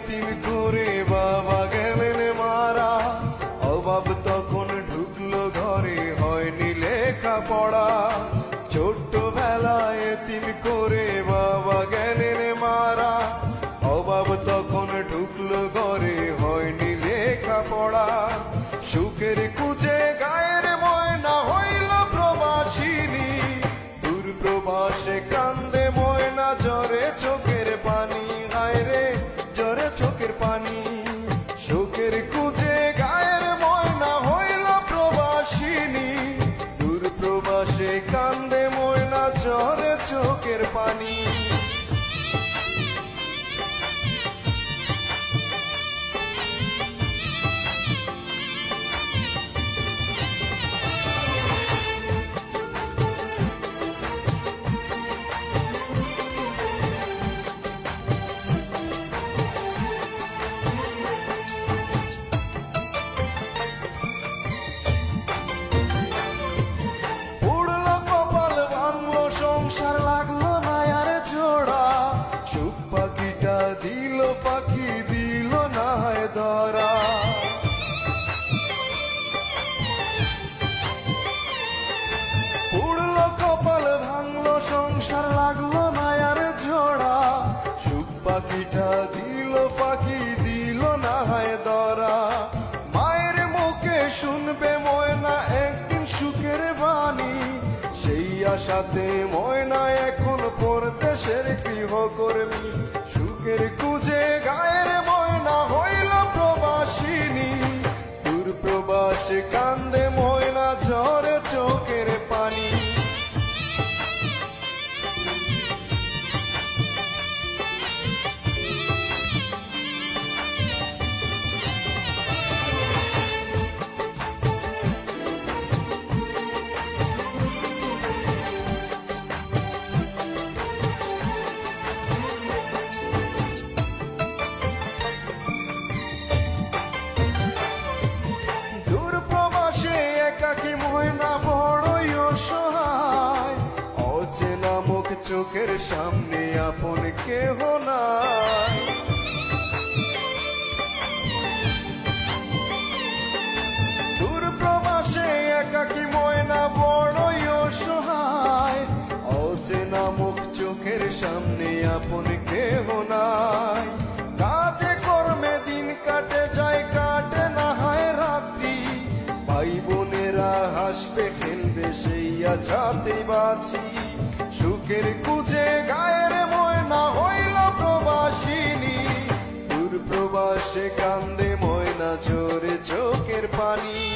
এতিম করে বাবা গেলেন মারা। অভাব তখন ঢুকলো ঘরে, হয়নি লেখা লেখাপড়া। ছোট্টবেলা এতিম করে বাবা গেলেন মারা। অভাব তখন ঢুকলো ঘরে, হয়নি লেখা পড়া সুখের কুচে গায়ের ময়না হইল প্রবাসিনী। দূর প্রবাসে কান্দে ময়না, জ্বরে চোখ প্রবাসে কান্দে ময়না চরে চোখের পানি। সংসার লাগল মায়ার ঝোড়া। সুখ পাখিটা দিল, পাখি দিল না হায় দরা। মায়ের মুখে শুনবে ময়না একদিন সুখের বাণী। সেই আশাতে ময়না এখন চোখের সামনে আপন কেহ নাই। দূর প্রবাসে একাকি ময়না বড়ই অসহায়। অচেনা মুখ চোখের সামনে আপন কেহ নাই। কাজে কর্মে দিন কাটে যায়, কাটে না হয় রাত্রি। ভাই বোনেরা হাসবে, খেলবে, সেই আছাতে বাছি সুখের কুজে গায়ের ময়না হইল প্রবাসিনী। দূর প্রবাসে কান্দে ময়না জোরে চোখের পানি।